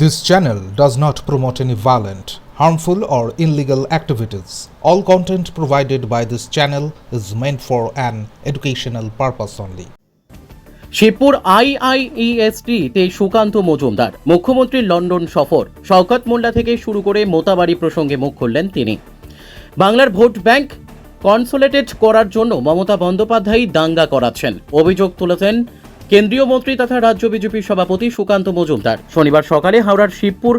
This channel does not promote any violent, harmful, or illegal activities. All content provided by this channel is meant for an educational purpose only. Shibpur আইআইইএসটি তে সুকান্ত মজুমদার মুখ্যমন্ত্রীর London সফর শওকত মোল্লা থেকে শুরু করে মোতাবাড়ি প্রসঙ্গে মুখ খুললেন তিনি বাংলার ভোট ব্যাংক কনসোলেটেড করার জন্য মমতা বন্দ্যোপাধ্যায় দাঙ্গা করাচ্ছেন অভিযোগ তুলেছেন কেন্দ্রীয় মন্ত্রী তথা রাজ্য বিজেপির সভাপতি সুকান্ত মজুমদার। শনিবার সকালে হাওড়ার শিবপুর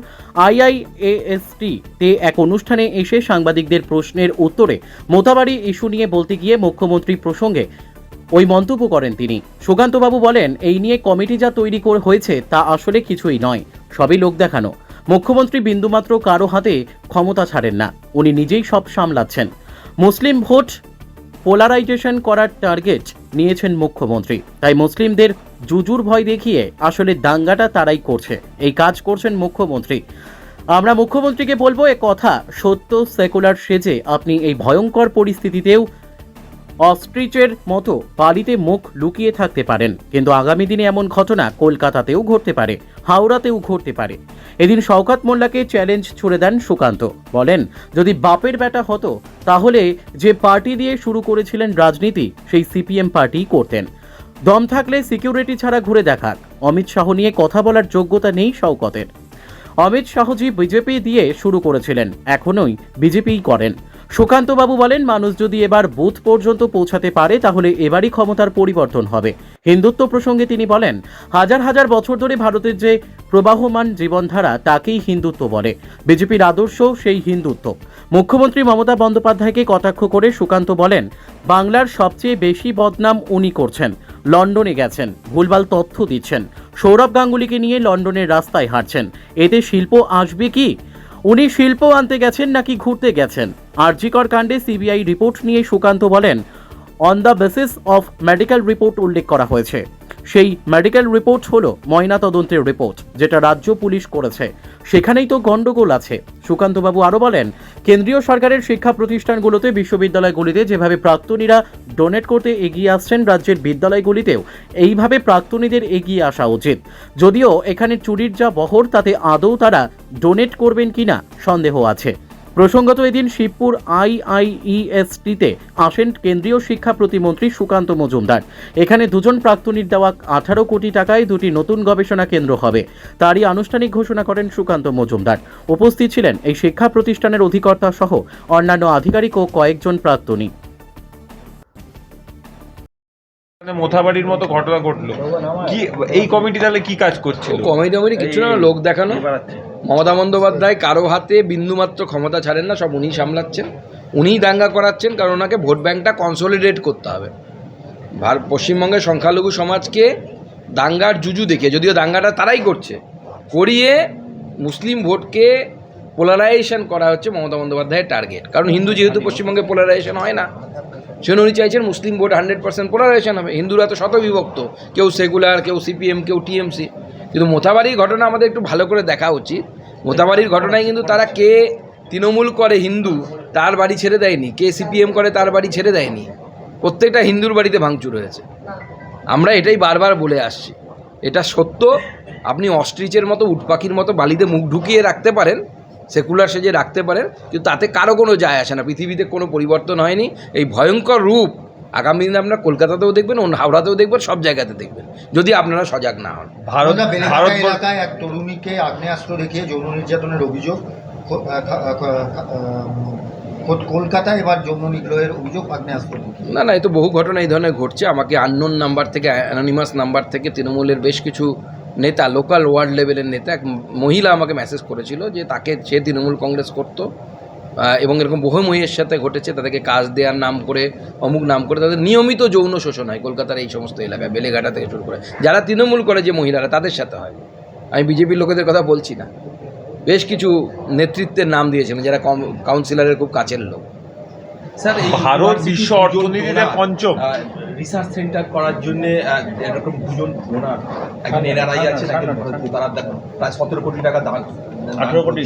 আইআইএএসটি তে এক অনুষ্ঠানে এসে সাংবাদিকদের প্রশ্নের উত্তরে মোতাবাড়ি ইস্যু নিয়ে বলতে গিয়ে মুখ্যমন্ত্রী প্রসঙ্গে ওই মন্তব্য করেন তিনি। সুকান্তবাবু বলেন, এই নিয়ে কমিটি যা তৈরি করে হয়েছে তা আসলে কিছুই নয়, সবই লোক দেখানো। মুখ্যমন্ত্রী বিন্দুমাত্র কারও হাতে ক্ষমতা ছাড়েন না, উনি নিজেই সব সামলাচ্ছেন। মুসলিম ভোট পোলারাইজেশন করার টার্গেট নিয়েছেন মুখ্যমন্ত্রী, তাই মুসলিমদের জুজুর ভয় দেখিয়ে আসলে দাঙ্গাটা তারাই করছে। এই কাজ করছেন মুখ্যমন্ত্রী। আমরা মুখ্যমন্ত্রীকে বলব, এ কথা সত্য, সেকুলার সেজে আপনি এই ভয়ঙ্কর পরিস্থিতিতেও অস্ট্রিচের মতো বাড়িতে মুখ লুকিয়ে থাকতে পারেন। কিন্তু আগামী দিনে এমন ঘটনা কলকাতাতেও ঘটতে পারে, হাওড়াতেও ঘটতে পারে। এদিন শওকত মোল্লাকে চ্যালেঞ্জ ছুড়ে দেন সুকান্ত। বলেন, যদি বাপের বেটা হতো, তাহলে যে পার্টি দিয়ে শুরু করেছিলেন রাজনীতি, সেই সিপিএম পার্টি করতেন। দম থাকলে সিকিউরিটি ছাড়া ঘুরে দেখাক অমিত শাহ নিয়ে কথা বলার যোগ্যতা নেই শওকতের। অমিত শাহজি বিজেপি দিয়ে শুরু করেছিলেন, এখনই বিজেপিই করেন। সুকান্তবাবু বলেন, মানুষ যদি এবার বুথ পর্যন্ত পৌঁছাতে পারে, তাহলে এবারই ক্ষমতার পরিবর্তন হবে। হিন্দুত্ব প্রসঙ্গে তিনি বলেন, হাজার হাজার বছর ধরে ভারতের যে প্রবাহমান জীবনধারা, তাকেই হিন্দুত্ব বলে। বিজেপির আদর্শ সেই হিন্দুত্ব। মুখ্যমন্ত্রী মমতা বন্দ্যোপাধ্যায়কে কটাক্ষ করে সুকান্ত বলেন, বাংলার সবচেয়ে বেশি বদনাম উনি করছেন, লন্ডনে গেছেন, ভুলভাল তথ্য দিচ্ছেন, সৌরভ গাঙ্গুলিকে নিয়ে লন্ডনের রাস্তায় হাঁটছেন, এতে শিল্প আসবে কি? উনি শিল্প আনতে গেছেন নাকি ঘুরতে গেছেন? আরজিকর কাণ্ডে সিবিআই রিপোর্ট নিয়ে সুকান্ত বলেন on the basis of medical report উল্লেখ করা হয়েছে। সেই মেডিকেল রিপোর্ট হলো ময়নাতদন্তের রিপোর্ট যেটা রাজ্য পুলিশ করেছে। সেখানেই তো গন্ডগোল আছে। সুকান্তবাবু আরও বলেন, কেন্দ্রীয় সরকারের শিক্ষা প্রতিষ্ঠানগুলোতে বিশ্ববিদ্যালয়গুলিতে যেভাবে প্রাক্তনীরা ডোনেট করতে এগিয়ে আসছেন, রাজ্যের বিদ্যালয়গুলিতেও এইভাবে প্রাক্তনীদের এগিয়ে আসা উচিত। যদিও এখানে চুরির যা বহর, তাতে আদৌ তারা ডোনেট করবেন কিনা সন্দেহ আছে। প্রসঙ্গত এদিন শিবপুর আইআইইএসটিতে আসেন কেন্দ্রীয় শিক্ষা প্রতিমন্ত্রী সুকান্ত মজুমদার। এখানে দুজন প্রাক্তনীর দেওয়া আঠারো কোটি টাকায় দুটি নতুন গবেষণা কেন্দ্র হবে। তারই আনুষ্ঠানিক ঘোষণা করেন সুকান্ত মজুমদার। উপস্থিত ছিলেন এই শিক্ষা প্রতিষ্ঠানের অধিকর্তা সহ অন্যান্য আধিকারিক ও কয়েকজন প্রাক্তনী। মানে মোথাবাড়ির মতো ঘটনা ঘটলো। কি এই কমিটি তাহলে কি কাজ করছিল? কমেডি টমেডি কিছু না লোক দেখানো। মমতা বন্দ্যোপাধ্যায় কারও হাতে বিন্দুমাত্র ক্ষমতা ছাড়েন না, সব উনিই সামলাচ্ছেন। উনিই দাঙ্গা করাচ্ছেন কারণ ওনাকে ভোট ব্যাংকটা কনসোলিডেট করতে হবে। ভার পশ্চিমবঙ্গের সংখ্যালঘু সমাজকে দাঙ্গার জুজু দেখে, যদিও দাঙ্গাটা তারাই করছে, করিয়ে মুসলিম ভোটকে পোলারাইজেশন করা হচ্ছে মমতা বন্দ্যোপাধ্যায়ের টার্গেট কারণ হিন্দু যেহেতু পশ্চিমবঙ্গে পোলারাইজেশন হয় না, সেজন্য উনি চাইছেন মুসলিম ভোট হান্ড্রেড পার্সেন্ট পোলারাইজেশন হবে। হিন্দুরা তো শত বিভক্ত কেউ সেকুলার কেউ সিপিএম কেউ টিএমসি কিন্তু মোথাবাড়ির ঘটনা আমাদের একটু ভালো করে দেখা উচিত। মোথাবাড়ির ঘটনায় কিন্তু তারা কে তৃণমূল করে হিন্দু, তার বাড়ি ছেড়ে দেয়নি। কে সিপিএম করে, তার বাড়ি ছেড়ে দেয়নি। প্রত্যেকটা হিন্দুর বাড়িতে ভাঙচুর হয়েছে। আমরা এটাই বারবার বলে আসছি। এটা সত্য। আপনি অস্ট্রিচের মতো, উটপাখির মতো বালিতে মুখ ঢুকিয়ে রাখতে পারেন, সেকুলার সেজে রাখতে পারেন, কিন্তু তাতে কারও কোনো যায় আসে না। পৃথিবীতে কোনো পরিবর্তন হয়নি। এই ভয়ঙ্কর রূপ আগামী দিনে আপনারা কলকাতাতেও দেখবেন অন্য হাওড়াতেও দেখবেন সব জায়গাতে দেখবেন যদি আপনারা সজাগ না হন। ভারত ভারত এলাকায় এক তরুণীকে আগ্নেয়াস্ত্র দেখিয়ে যৌন নির্যাতনের অভিযোগ ক- আহ, খা- আহ, কা- আহ, কলকাতায় এবার যৌন নিগ্রহের অভিযোগ আগ্নেয়াস্ত্র না না এই তো বহু ঘটনা এই ধরনের ঘটছে। আমাকে আননোন নাম্বার থেকে অ্যানোনিমাস নাম্বার থেকে তৃণমূলের বেশ কিছু নেতা লোকাল ওয়ার্ড লেভেলের নেতা এক মহিলা আমাকে মেসেজ করেছিল যে তাকে সে তৃণমূল কংগ্রেস করতো। এবং এরকম বহু মহিলার সাথে ঘটেছে তাদেরকে কাজ দেওয়ার নাম করে অমুক নাম করে তাদের নিয়মিত যৌন শোষণ হয় কলকাতার এই সমস্ত এলাকায় বেলেঘাটা থেকে শুরু করে। যারা তৃণমূল করে যে মহিলারা তাদের সাথে হয়। আমি বিজেপির লোকেদের কথা বলছি না। বেশ কিছু নেতৃত্বের নাম দিয়েছিলেন যারা কাউন্সিলরের খুব কাছের লোক। স্যার ভারত বিশ্ব অর্থনীতিতে পঞ্চম। রিসার্চ সেন্টার করার জন্য এরকম দুজন ডোনার একজন এনআরআই আছে একজন ভারতীয় তারা প্রায় সতেরো কোটি টাকা দান 18 কোটি?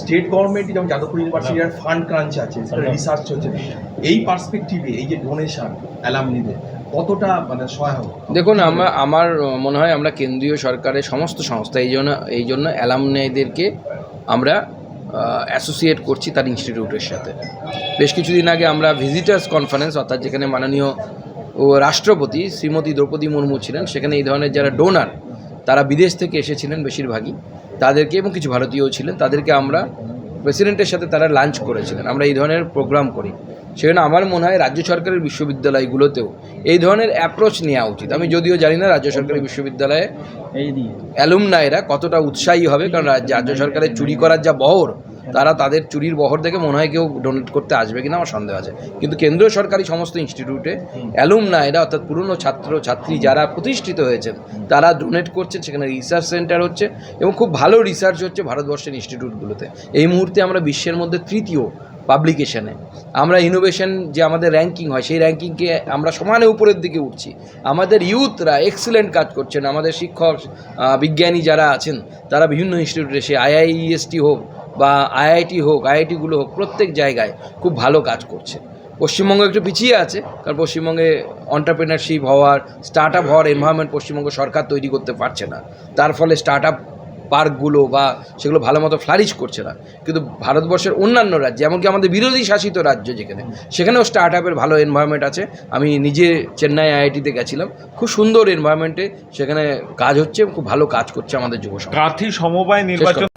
স্টেট গভর্নমেন্ট যেমন যাদবপুর ইউনিভার্সিটির ফান্ড ক্রাঞ্চ আছে সেটা রিসার্চ হচ্ছে এই পার্সপেক্টিভে এই যে ডোনেশন অ্যালামনিদের কতটা মানে সহায়ক? দেখুন আমরা আমার মনে হয় আমরা কেন্দ্রীয় সরকারের সমস্ত সংস্থা এই জন্য এই জন্য অ্যালামনাইদেরকে আমরা অ্যাসোসিয়েট করছি তার ইনস্টিটিউটের সাথে। বেশ কিছুদিন আগে আমরা ভিজিটার্স কনফারেন্স অর্থাৎ যেখানে মাননীয় ও রাষ্ট্রপতি শ্রীমতী দ্রৌপদী মুর্মু ছিলেন সেখানে এই ধরনের যারা ডোনার তারা বিদেশ থেকে এসেছিলেন বেশিরভাগই তাদেরকে এবং কিছু ভারতীয়ও ছিলেন তাদেরকে আমরা প্রেসিডেন্টের সাথে তারা লাঞ্চ করেছিলেন। আমরা এই ধরনের প্রোগ্রাম করি। সেজন্য আমার মনে হয় রাজ্য সরকারের বিশ্ববিদ্যালয়গুলোতেও এই ধরনের অ্যাপ্রোচ নেওয়া উচিত। আমি যদিও জানি না রাজ্য সরকারের বিশ্ববিদ্যালয়ে অ্যালুমনাইরা কতটা উৎসাহী হবে কারণ রাজ্য রাজ্য সরকারের চুরি করার যা বহর তারা তাদের চুরির বহর দেখে মনে হয় কেউ ডোনেট করতে আসবে কিনা আমার সন্দেহ আছে। কিন্তু কেন্দ্রীয় সরকারি সমস্ত ইনস্টিটিউটে অ্যালুমনাইরা অর্থাৎ পুরনো ছাত্র, ছাত্রী যারা প্রতিষ্ঠিত হয়েছেন, তারা ডোনেট করছেন। সেখানে রিসার্চ সেন্টার হচ্ছে এবং খুব ভালো রিসার্চ হচ্ছে ভারতবর্ষের ইনস্টিটিউটগুলোতে এই মুহূর্তে আমরা বিশ্বের মধ্যে তৃতীয় পাবলিকেশনে আমরা ইনোভেশন যে আমাদের র্যাঙ্কিং হয়, সেই র্যাঙ্কিংকে আমরা সমানে উপরের দিকে উঠছি। আমাদের ইউথরা এক্সেলেন্ট কাজ করছেন। আমাদের শিক্ষক বিজ্ঞানী যারা আছেন, তারা বিভিন্ন ইনস্টিটিউটে সে আইআইএসটি হোক বা আইআইটি হোক, আইআইটিগুলো হোক, প্রত্যেক জায়গায় খুব ভালো কাজ করছে। পশ্চিমবঙ্গ একটু পিছিয়ে আছে, কারণ পশ্চিমবঙ্গে অন্টারপ্রেনারশিপ হওয়ার স্টার্ট আপ হওয়ার এনভায়রনমেন্ট পশ্চিমবঙ্গ সরকার তৈরি করতে পারছে না। তার ফলে স্টার্ট আপ পার্কগুলো বা সেগুলো ভালো মতো ফ্লারিশ করছে না। কিন্তু ভারতবর্ষের অন্যান্য রাজ্য এমনকি আমাদের বিরোধী শাসিত রাজ্য যেখানে, সেখানেও স্টার্ট আপের ভালো এনভায়রনমেন্ট আছে। আমি নিজে চেন্নাই আইআইটিতে গেছিলাম, খুব সুন্দর এনভায়রনমেন্টে সেখানে কাজ হচ্ছে, খুব ভালো কাজ করছে আমাদের যুব সমবায় নির্বাচন